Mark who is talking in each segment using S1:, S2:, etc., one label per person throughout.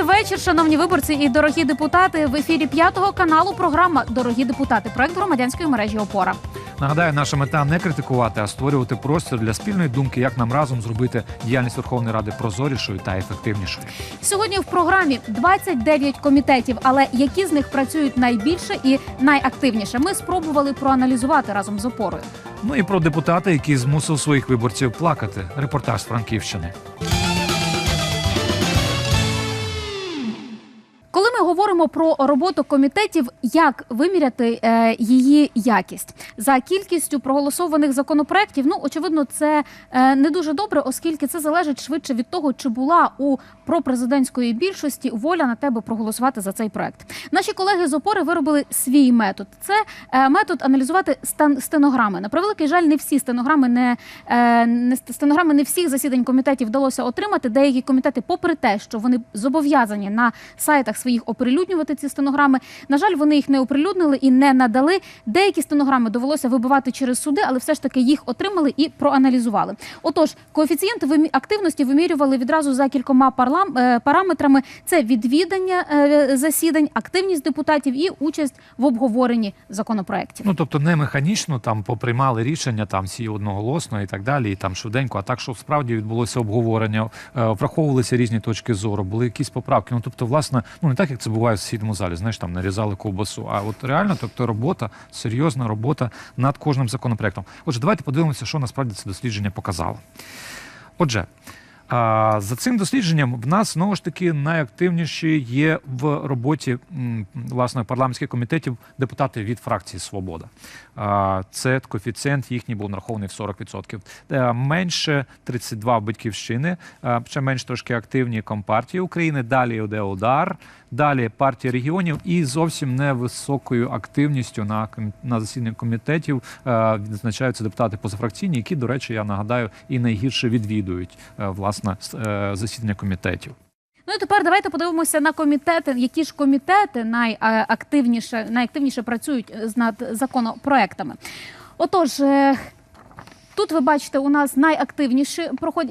S1: Добрий вечір, шановні виборці і дорогі депутати. В ефірі п'ятого каналу програма Дорогі депутати. Проект громадянської мережі Опора.
S2: Нагадаю, наша мета не критикувати, а створювати простір для спільної думки, як нам разом зробити діяльність Верховної Ради прозорішою та ефективнішою.
S1: Сьогодні в програмі 29 комітетів, але які з них працюють найбільше і найактивніше. Ми спробували проаналізувати разом з опорою.
S2: Ну і про депутата, який змусив своїх виборців плакати. Репортаж з Франківщини.
S1: Коли ми говоримо про роботу комітетів, як виміряти е, її якість за кількістю проголосованих законопроєктів, ну очевидно, це е, не дуже добре, оскільки це залежить швидше від того, чи була у пропрезидентської більшості воля на тебе проголосувати за цей проект. Наші колеги з опори виробили свій метод. Це е, метод аналізувати стен- стенограми. На превеликий жаль, не всі стенограми не, е, не стенограми не всіх засідань комітетів вдалося отримати. Деякі комітети, попри те, що вони зобов'язані на сайтах своїх оприлюднювати ці стенограми. На жаль, вони їх не оприлюднили і не надали. Деякі стенограми довелося вибивати через суди, але все ж таки їх отримали і проаналізували. Отож, коефіцієнт активності вимірювали відразу за кількома е, параметрами: це відвідання е, засідань, активність депутатів і участь в обговоренні законопроєктів.
S2: Ну тобто не механічно там поприймали рішення, там всі одноголосно і так далі, і там швиденько. А так, що справді відбулося обговорення, е, враховувалися різні точки зору, були якісь поправки. Ну тобто, власне, ну не так як це буває в сусідньому залі. Знаєш, там нарізали ковбасу. А от реально, тобто, робота, серйозна робота над кожним законопроектом. Отже, давайте подивимося, що насправді це дослідження показало. Отже. За цим дослідженням в нас знову ж таки найактивніші є в роботі власне парламентських комітетів депутати від фракції Свобода. Це коефіцієнт їхній був нарахований в 40%. Е, Менше 32 батьківщини, е, ще менш трошки активні компартії України. Далі йде удар, далі партія регіонів і зовсім невисокою активністю на на засіданні комітетів е, відзначаються депутати позафракційні, які, до речі, я нагадаю, і найгірше відвідують е, власне е, засідання комітетів.
S1: Ну і тепер давайте подивимося на комітети. Які ж комітети найактивніше, найактивніше працюють над законопроектами? Отож. Тут ви бачите, у нас найактивніші проходять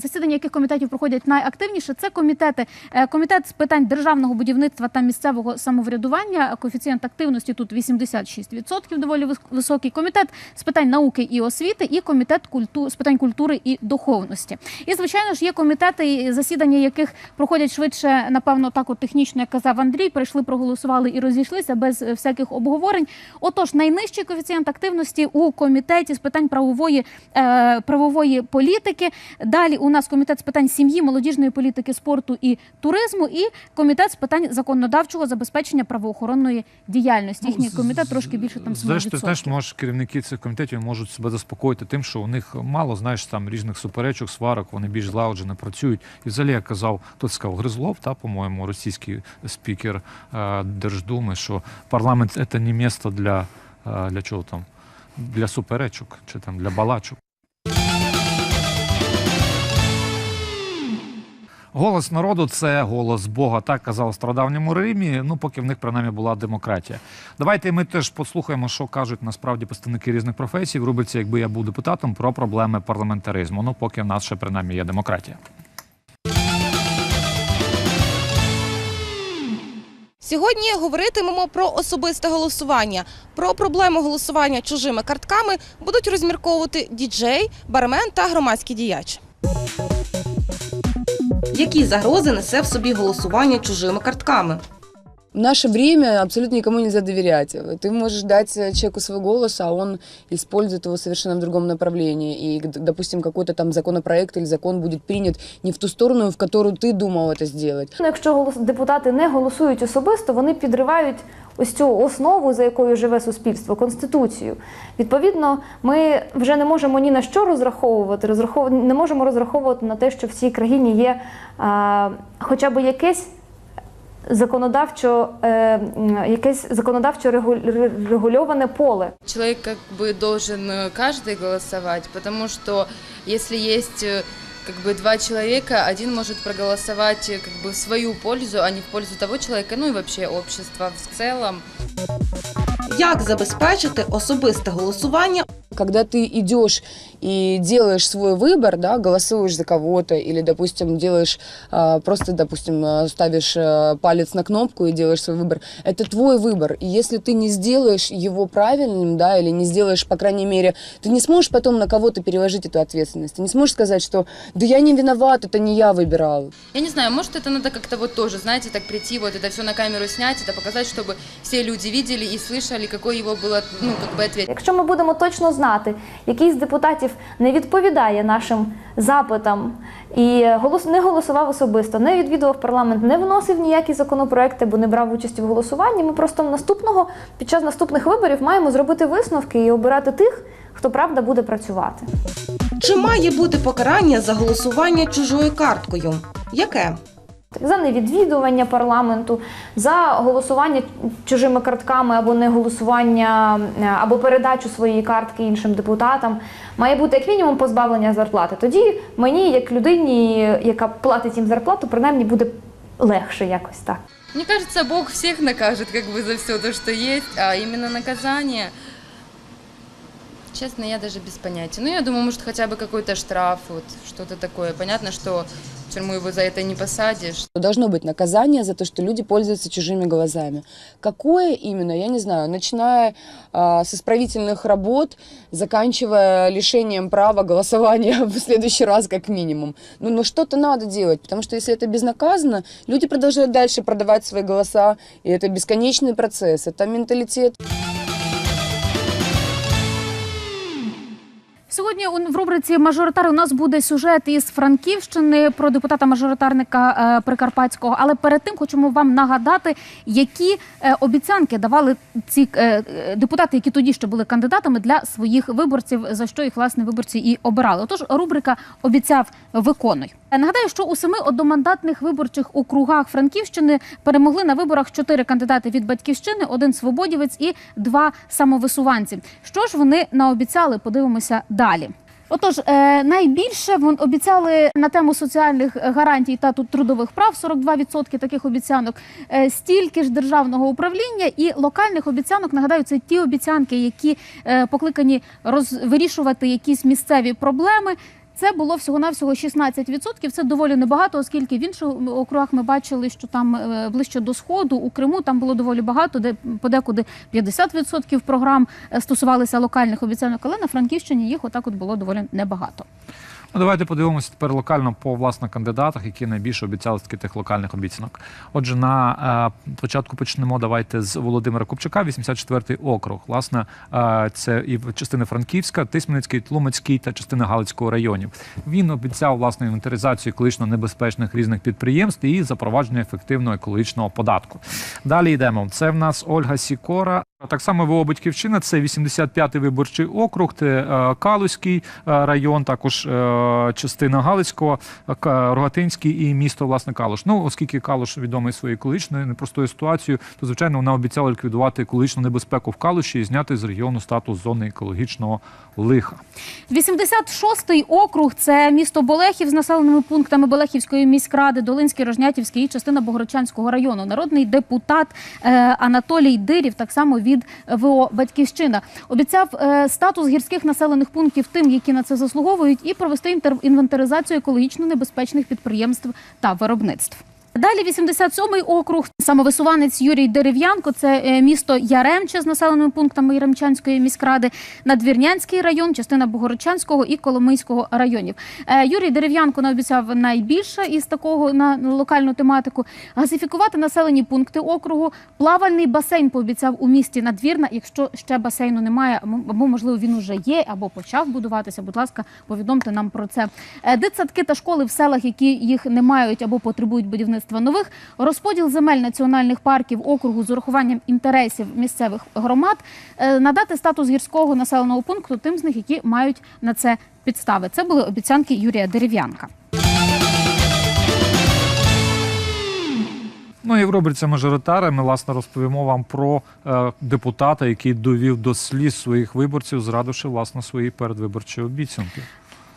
S1: засідання, яких комітетів проходять найактивніше. Це комітети. е, Комітет з питань державного будівництва та місцевого самоврядування. Коефіцієнт активності тут 86%, доволі вис- високий. Комітет з питань науки і освіти, і комітет культу з питань культури і духовності. І звичайно ж є комітети, засідання яких проходять швидше, напевно, так от технічно, як казав Андрій. Прийшли, проголосували і розійшлися без е, всяких обговорень. Отож, найнижчий коефіцієнт активності у комітеті з питань правової е, правової політики. Далі у нас комітет з питань сім'ї, молодіжної політики, спорту і туризму, і комітет з питань законодавчого забезпечення правоохоронної діяльності. Їхній комітет трошки більше там 7%.
S2: Зрештою, теж може керівники цих комітетів можуть себе заспокоїти тим, що у них мало знаєш там різних суперечок, сварок, вони більш злагоджено працюють. І взагалі я казав, тут сказав Гризлов, та по-моєму, російський спікер е, Держдуми, що парламент це не місце для, е, для чого там. Для суперечок чи там для балачок. Голос народу це голос Бога, так казав в стародавньому Римі. Ну, поки в них принаймні була демократія. Давайте ми теж послухаємо, що кажуть насправді представники різних професій в рубриці, якби я був депутатом, про проблеми парламентаризму. Ну, поки в нас ще принаймні є демократія.
S3: Сьогодні говоритимемо про особисте голосування. Про проблему голосування чужими картками будуть розмірковувати діджей, бармен та громадський діяч. Які загрози несе в собі голосування чужими картками?
S4: В наше время абсолютно никому нельзя доверять. Ты можешь дать человеку свой голос, а он использует его совершенно в другом направлении. И, д- допустим, какой-то там законопроект или закон будет принят не в ту сторону, в которую ты думал это сделать.
S5: Ну, Якщо голос- депутати не голосують особисто, вони підривають ось цю основу, за якою живе суспільство, конституцію. Відповідно, ми вже не можемо ні на що розраховувати, розрахов... не можемо розраховувати на те, що в цій країні є а, хоча б якесь. Законодавчо, е, м, якесь законодавчо регу- ре- регульоване поле.
S6: Человек как бы должен э, каждый голосовать, потому что если есть э, как бы два человека, один может проголосовать э, как бы в свою пользу, а не в пользу того человека, ну и вообще общества в целом.
S3: Як забезпечити особисте голосування
S4: Когда ты идешь и делаешь свой выбор, да, голосуешь за кого-то или, допустим, делаешь а, просто, допустим, а, ставишь а, палец на кнопку и делаешь свой выбор, это твой выбор. И если ты не сделаешь его правильным, да, или не сделаешь, по крайней мере, ты не сможешь потом на кого-то переложить эту ответственность. Ты не сможешь сказать, что да я не виноват, это не я выбирал.
S6: Я не знаю, может это надо как-то вот тоже, знаете, так прийти, вот это все на камеру снять, это показать, чтобы все люди видели и слышали, какой его было, ну, как бы ответ.
S5: Якщо ми будемо точно знати, який з депутатів не відповідає нашим запитам і голос не голосував особисто, не відвідував парламент, не вносив ніякі законопроекти, бо не брав участі в голосуванні. Ми просто наступного під час наступних виборів маємо зробити висновки і обирати тих, хто правда буде працювати.
S3: Чи має бути покарання за голосування чужою карткою? Яке?
S5: За невідвідування парламенту, за голосування чужими картками або не голосування е, або передачу своєї картки іншим депутатам, має бути як мінімум позбавлення зарплати. Тоді мені, як людині, яка платить їм зарплату, принаймні буде легше якось так.
S6: Мне кажется, Бог всех накажет как бы за все то, что есть, а именно наказание, честно, я даже без понятия. Ну, я думаю, может, хотя бы какой-то штраф, вот, что-то такое. Понятно, что в тюрьму его за это не посадишь.
S4: Должно быть наказание за то, что люди пользуются чужими глазами. Какое именно, я не знаю. Начиная а, с исправительных работ, заканчивая лишением права голосования в следующий раз как минимум. Ну, но что-то надо делать, потому что если это безнаказанно, люди продолжают дальше продавать свои голоса, и это бесконечный процесс, это менталитет.
S1: Сьогодні в рубриці Мажоритар у нас буде сюжет із Франківщини про депутата-мажоритарника е, Прикарпатського. Але перед тим хочемо вам нагадати, які е, обіцянки давали ці е, депутати, які тоді ще були кандидатами для своїх виборців, за що їх власне виборці і обирали. Отож, рубрика обіцяв виконуй. Нагадаю, що у семи одномандатних виборчих округах Франківщини перемогли на виборах чотири кандидати від батьківщини, один свободівець і два самовисуванці. Що ж вони наобіцяли? Подивимося далі. Отож, е, найбільше вон обіцяли на тему соціальних гарантій та тут трудових прав 42% таких обіцянок. Е, стільки ж державного управління і локальних обіцянок. Нагадаю, це ті обіцянки, які е, покликані розвирішувати якісь місцеві проблеми. Це було всього навсього 16%. Це доволі небагато, оскільки в інших округах ми бачили, що там е, ближче до сходу у Криму там було доволі багато, де подекуди 50% програм е, стосувалися локальних обіцянок, але на Франківщині їх отак от було доволі небагато.
S2: Ну, давайте подивимося тепер локально по власне кандидатах, які найбільше обіцяли з таких тих локальних обіцянок. Отже, на е, початку почнемо. Давайте з Володимира Купчака, 84-й округ. Власне, е, це і частина Франківська, Тисменницький, Тлумацький та частина Галицького районів. Він обіцяв власне інвентаризацію екологічно небезпечних різних підприємств і запровадження ефективного екологічного податку. Далі йдемо. Це в нас Ольга Сікора. Так само ВО Батьківщина, це 85-й виборчий округ, це е, Калузький е, район, також е, частина Галицького, Рогатинський і місто власне Калуш. Ну, оскільки Калуш відомий своєю екологічною непростою ситуацією, то звичайно вона обіцяла ліквідувати екологічну небезпеку в Калуші і зняти з регіону статус зони екологічного лиха.
S1: 86-й округ це місто Болехів з населеними пунктами Болехівської міськради, Долинський, Рожнятівський і частина Богородчанського району. Народний депутат Анатолій Дирів, так само від ВО Батьківщина, обіцяв е, статус гірських населених пунктів тим, які на це заслуговують, і провести інвентаризацію екологічно небезпечних підприємств та виробництв. Далі 87-й округ, самовисуванець Юрій Дерев'янко, це е, місто Яремче з населеними пунктами Яремчанської міськради, Надвірнянський район, частина Богородчанського і Коломийського районів. Е, Юрій Дерев'янко наобіцяв найбільше із такого на на локальну тематику. Газифікувати населені пункти округу, плавальний басейн пообіцяв у місті Надвірна. Якщо ще басейну немає, або можливо він уже є, або почав будуватися. Будь ласка, повідомте нам про це. Е, Дитсадки та школи в селах, які їх не мають або потребують будівництва нових, розподіл земель національних парків округу з урахуванням інтересів місцевих громад, е, надати статус гірського населеного пункту тим з них, які мають на це підстави. Це були обіцянки Юрія Дерев'янка.
S2: Ну і в рубриці мажоритари ми власне розповімо вам про е, депутата, який довів до сліз своїх виборців, зрадивши власне свої передвиборчі обіцянки.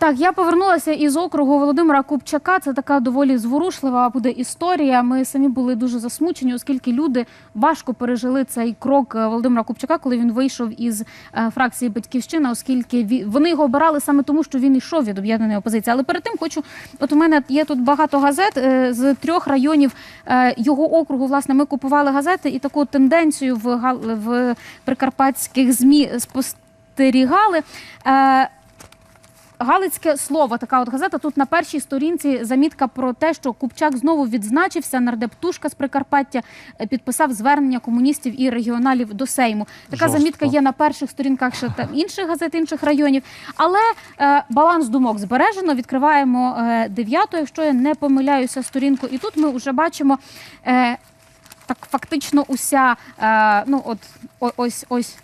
S1: Так, я повернулася із округу Володимира Купчака. Це така доволі зворушлива буде історія. Ми самі були дуже засмучені, оскільки люди важко пережили цей крок е, Володимира Купчака, коли він вийшов із е, фракції Батьківщина, оскільки вони його обирали саме тому, що він йшов від об'єднаної опозиції. Але перед тим хочу, от у мене є тут багато газет е, з трьох районів його округу. Власне, ми купували газети і таку тенденцію в в прикарпатських змі спостерігали. Галицьке слово, така от газета. Тут на першій сторінці замітка про те, що Купчак знову відзначився. Нардеп Тушка з Прикарпаття е, підписав звернення комуністів і регіоналів до Сейму. Така
S2: Жорстко.
S1: замітка є на перших сторінках ще там інших газет, інших районів. Але е, баланс думок збережено. Відкриваємо е, дев'яту, якщо я не помиляюся, сторінку. І тут ми вже бачимо. Е, так фактично уся е, ну от ось ось.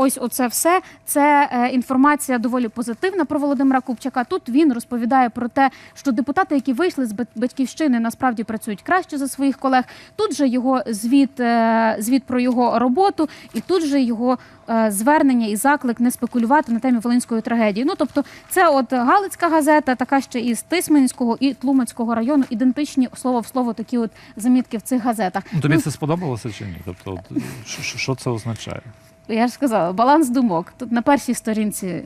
S1: Ось оце все. Це е, інформація доволі позитивна про Володимира Купчака. Тут він розповідає про те, що депутати, які вийшли з бат- батьківщини, насправді працюють краще за своїх колег. Тут же його звіт, е, звіт про його роботу, і тут же його е, звернення і заклик не спекулювати на темі волинської трагедії. Ну тобто, це от Галицька газета, така ще із Тисменського і Тлумацького району, ідентичні слово в слово такі от замітки в цих газетах.
S2: Ну, тобі це сподобалося чи ні? Тобто, що це означає?
S1: Я ж сказала, баланс думок. Тут на першій сторінці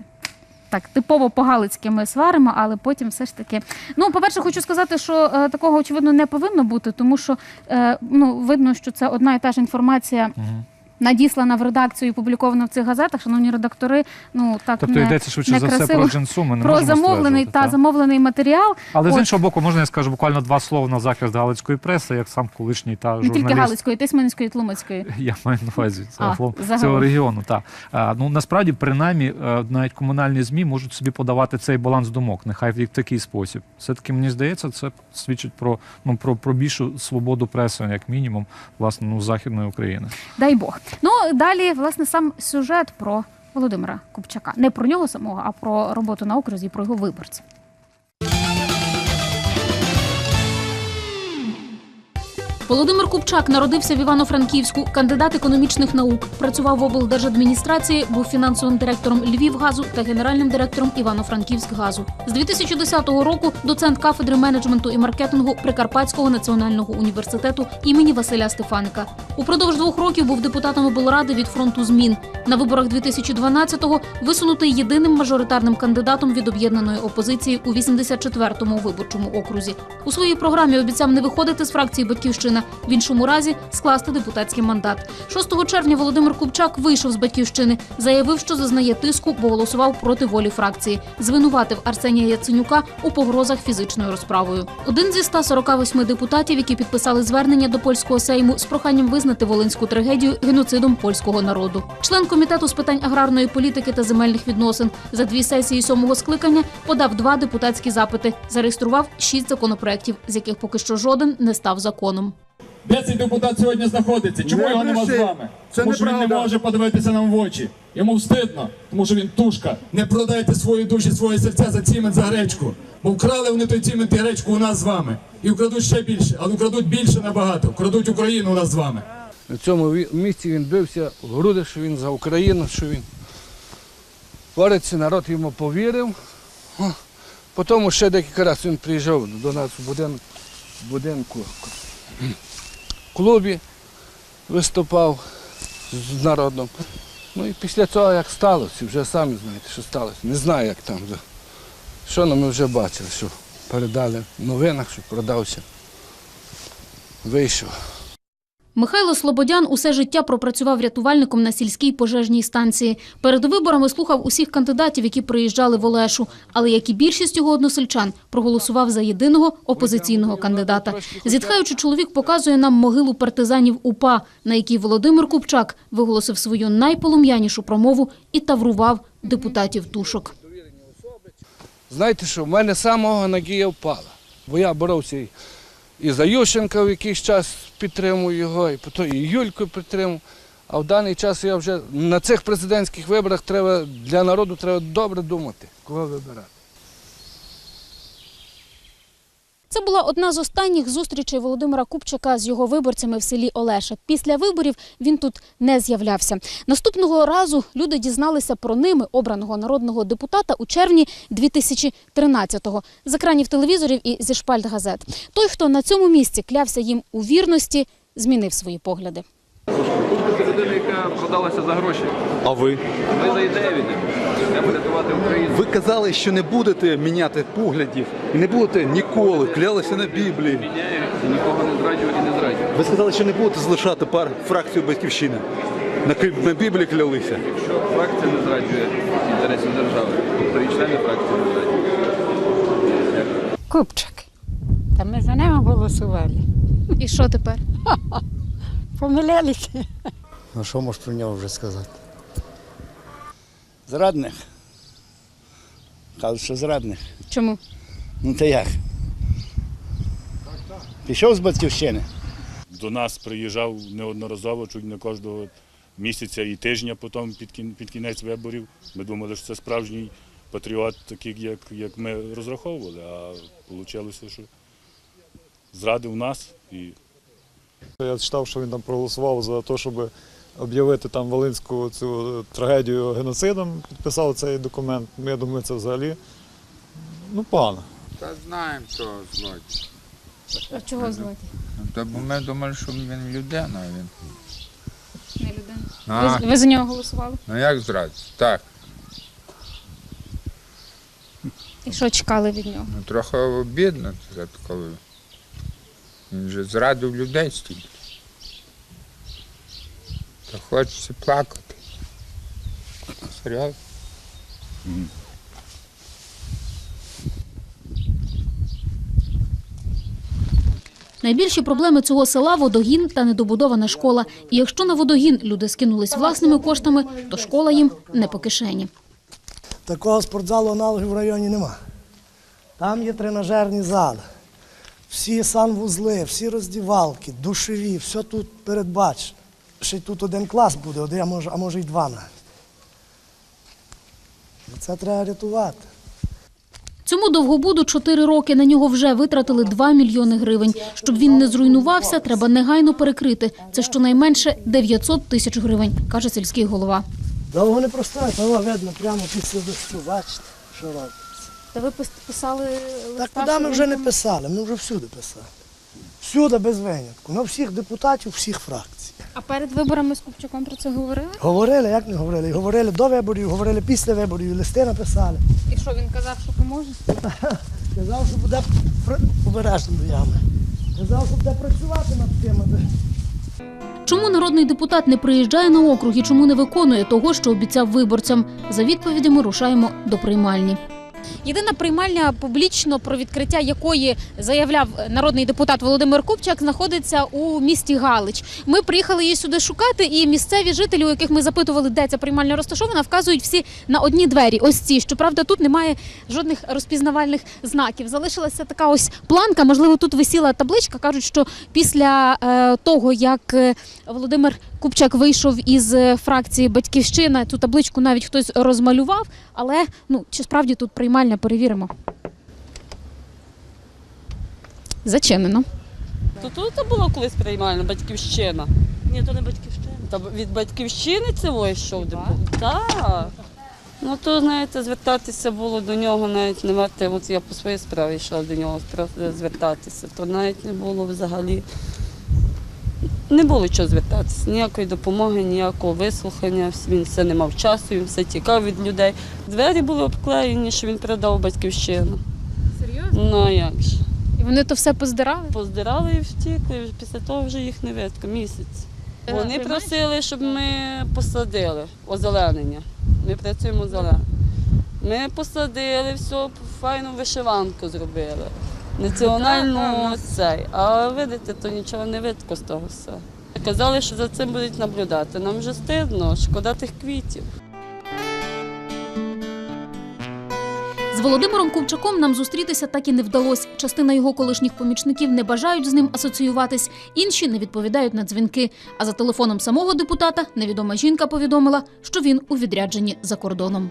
S1: так типово по-галицьки ми сваримо, але потім все ж таки. Ну, по-перше, хочу сказати, що е, такого очевидно не повинно бути, тому що е, ну, видно, що це одна і та ж інформація.
S2: Мгм.
S1: Надіслана в редакцію і публікована в цих газетах, шановні редактори. Ну так
S2: Тобто
S1: не,
S2: йдеться швидше
S1: не
S2: за все про джинсу. Ми не
S1: про замовлений
S2: стверджувати,
S1: та замовлений матеріал.
S2: Але з іншого боку, можна я скажу буквально два слова на захист галицької преси, як сам колишній та
S1: Не тільки. Галицької, Тисменської, Тлумацької.
S2: Я маю на увазі
S1: А,
S2: загалом. цього регіону. Так. А, ну насправді, принаймні, е, навіть комунальні змі можуть собі подавати цей баланс думок. Нехай в такий спосіб. Все таки мені здається, це свідчить про ну про, про більшу свободу преси, як мінімум, власне, ну західної України.
S1: Дай Бог. Ну далі, власне, сам сюжет про Володимира Купчака. Не про нього самого, а про роботу на окрузі, про його виборців. Володимир Купчак народився в Івано-Франківську, кандидат економічних наук. Працював в облдержадміністрації, був фінансовим директором Львівгазу та генеральним директором Івано-Франківськгазу. З 2010 року доцент кафедри менеджменту і маркетингу Прикарпатського національного університету імені Василя Стефаника. Упродовж двох років був депутатом облради від фронту змін. На виборах 2012-го висунутий єдиним мажоритарним кандидатом від об'єднаної опозиції у 84-му виборчому окрузі. У своїй програмі обіцяв не виходити з фракції Батьківщина, в іншому разі скласти депутатський мандат. 6 червня Володимир Купчак вийшов з батьківщини, заявив, що зазнає тиску, бо голосував проти волі фракції. Звинуватив Арсенія Яценюка у погрозах фізичною розправою. Один зі 148 депутатів, які підписали звернення до польського сейму з проханням визнати волинську трагедію геноцидом польського народу. Член комітету з питань аграрної політики та земельних відносин за дві сесії сьомого скликання подав два депутатські запити, зареєстрував шість законопроєктів, з яких поки що жоден не став законом.
S7: Де цей депутат сьогодні знаходиться? Чому
S8: Не
S7: його нема з
S8: бреши.
S7: вами?
S8: Це
S7: тому що він не
S8: неправда.
S7: може подивитися нам в очі. Йому встидно, тому що він тушка. Не продайте свої душі, своє серця за цімент, за гречку. Бо вкрали вони той цімент і гречку у нас з вами. І вкрадуть ще більше, але вкрадуть більше набагато. Вкрадуть Україну у нас з вами.
S8: На цьому ві- місці він бився в груди, що він за Україну, що він бореться, народ йому повірив. О, Потім ще декілька разів він приїжджав до нас в будинок, в будинку клубі, виступав з народом. Ну і після цього як сталося, вже самі знаєте, що сталося. Не знаю, як там. Що ну, ми вже бачили, що передали в новинах, що продався. Вийшов.
S1: Михайло Слободян усе життя пропрацював рятувальником на сільській пожежній станції. Перед виборами слухав усіх кандидатів, які приїжджали в Олешу. Але як і більшість його односельчан, проголосував за єдиного опозиційного кандидата. Зітхаючи, чоловік показує нам могилу партизанів УПА, на якій Володимир Купчак виголосив свою найполум'янішу промову і таврував депутатів тушок.
S8: Знаєте що, в мене самого надія впала. Бо я боровся і, за Ющенка в якийсь час підтримую його, і потім і Юльку підтримую. А в даний час я вже на цих президентських виборах треба для народу треба добре думати, кого вибирати.
S1: Це була одна з останніх зустрічей Володимира Купчака з його виборцями в селі Олеша. Після виборів він тут не з'являвся. Наступного разу люди дізналися про ними обраного народного депутата у червні 2013-го з екранів телевізорів і зі шпальт газет. Той, хто на цьому місці клявся їм у вірності, змінив свої погляди.
S9: Це людина, яка продалася за гроші.
S10: А ви?
S9: Ми за ідею йдемо. Треба рятувати Україну.
S10: Ви казали, що не будете міняти поглядів і не будете ніколи, клялися на Біблії.
S9: Міняю і нікого не зраджую і не зраджую.
S10: Ви сказали, що не будете залишати пар фракцію батьківщини. На, Ки- на Біблії клялися.
S9: Якщо фракція не зраджує інтересів держави, то і члени фракції не зраджують.
S11: Купчик. Та ми за нього голосували.
S1: І що тепер?
S11: Помилялися.
S12: Ну що можеш про нього вже сказати? Зрадник. Кажуть, що зрадник.
S1: Чому?
S12: Ну то як? Пішов з батьківщини.
S13: До нас приїжджав неодноразово, чуть не кожного місяця і тижня потім під, під кінець виборів. Ми думали, що це справжній патріот, такий, як, як ми розраховували, а вийшло, що зрадив нас і
S14: Я читав, що він там проголосував за те, щоб об'явити там Волинську цю трагедію геноцидом, підписав цей документ. Ну, Я думаю, це взагалі ну, погано.
S11: Та знаємо, що злочин.
S1: А чого звати?
S11: Та бо ми думали, що він людина, а він.
S1: Не людина.
S11: А,
S1: Ви, ви за нього голосували?
S11: ну як зрадити? Так,
S1: І що чекали від нього?
S11: ну трохи обідно це коли. Він же зрадив людей стільки. Та хочеться плакати. Серйозно?
S1: Найбільші проблеми цього села водогін та недобудована школа. І якщо на водогін люди скинулись власними коштами, то школа їм не по кишені.
S12: Такого спортзалу аналогів в районі нема. Там є тренажерні зали, всі санвузли, всі роздівалки, душові, все тут передбачено. Ще й тут один клас буде, один, а може, а може й два навіть. Це треба рятувати.
S1: Цьому довгобуду 4 роки. На нього вже витратили 2 мільйони гривень. Щоб він не зруйнувався, треба негайно перекрити. Це щонайменше 900 тисяч гривень, каже сільський голова.
S12: Довго не простоїть, але видно прямо після дощу, бачите, що робить.
S1: Та ви писали
S12: Так куди ми вже не писали, ми вже всюди писали. Всюди без винятку. На всіх депутатів, всіх фракцій.
S1: А перед виборами з Купчаком про це говорили?
S12: Говорили, як не говорили. І говорили до виборів, говорили після виборів, і листи написали.
S1: І що він казав, що поможе?
S12: Казав, що буде обережно до ями. Казав, що буде працювати над тим.
S1: Чому народний депутат не приїжджає на округ і чому не виконує того, що обіцяв виборцям? За відповідями рушаємо до приймальні. Єдина приймальня публічно про відкриття якої заявляв народний депутат Володимир Купчак, знаходиться у місті Галич. Ми приїхали її сюди шукати, і місцеві жителі, у яких ми запитували, де ця приймальня розташована, вказують всі на одні двері. Ось ці. Щоправда, тут немає жодних розпізнавальних знаків. Залишилася така ось планка. Можливо, тут висіла табличка. кажуть, що після е, того, як е, Володимир Купчак вийшов із е, фракції Батьківщина, цю табличку навіть хтось розмалював. Але ну чи справді тут приймальня перевіримо? Зачинено.
S6: То тут була колись приймальна батьківщина. Ні, то не батьківщина. Та від батьківщини це вийшов депутат. Так. Ну то, знаєте, звертатися було до нього навіть не варто, от я по своїй справі йшла до нього звертатися, то навіть не було взагалі. Не було чого звертатися, ніякої допомоги, ніякого вислухання. Він все не мав часу, він все тікав від людей. Двері були обклеєні, що він передав батьківщину.
S1: Серйозно?
S6: Ну а як же?
S1: І вони то все поздирали?
S6: Поздирали і втікли, після того вже їх не видко, місяць.
S1: Е,
S6: Вони просили, щоб ми посадили озеленення. Ми працюємо зелено. Ми посадили, все, файну вишиванку зробили. Національну цей. А видите, то нічого не видко з того все. Казали, що за цим будуть наблюдати. Нам вже стидно, шкода тих квітів.
S1: З Володимиром Купчаком нам зустрітися так і не вдалося. Частина його колишніх помічників не бажають з ним асоціюватись, інші не відповідають на дзвінки. А за телефоном самого депутата невідома жінка повідомила, що він у відрядженні за кордоном.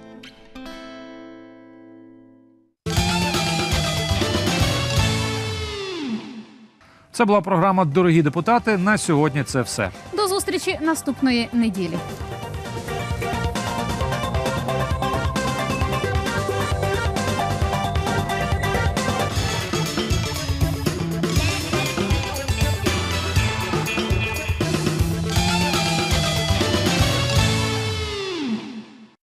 S2: Це була програма Дорогі депутати. На сьогодні це все.
S1: До зустрічі наступної неділі.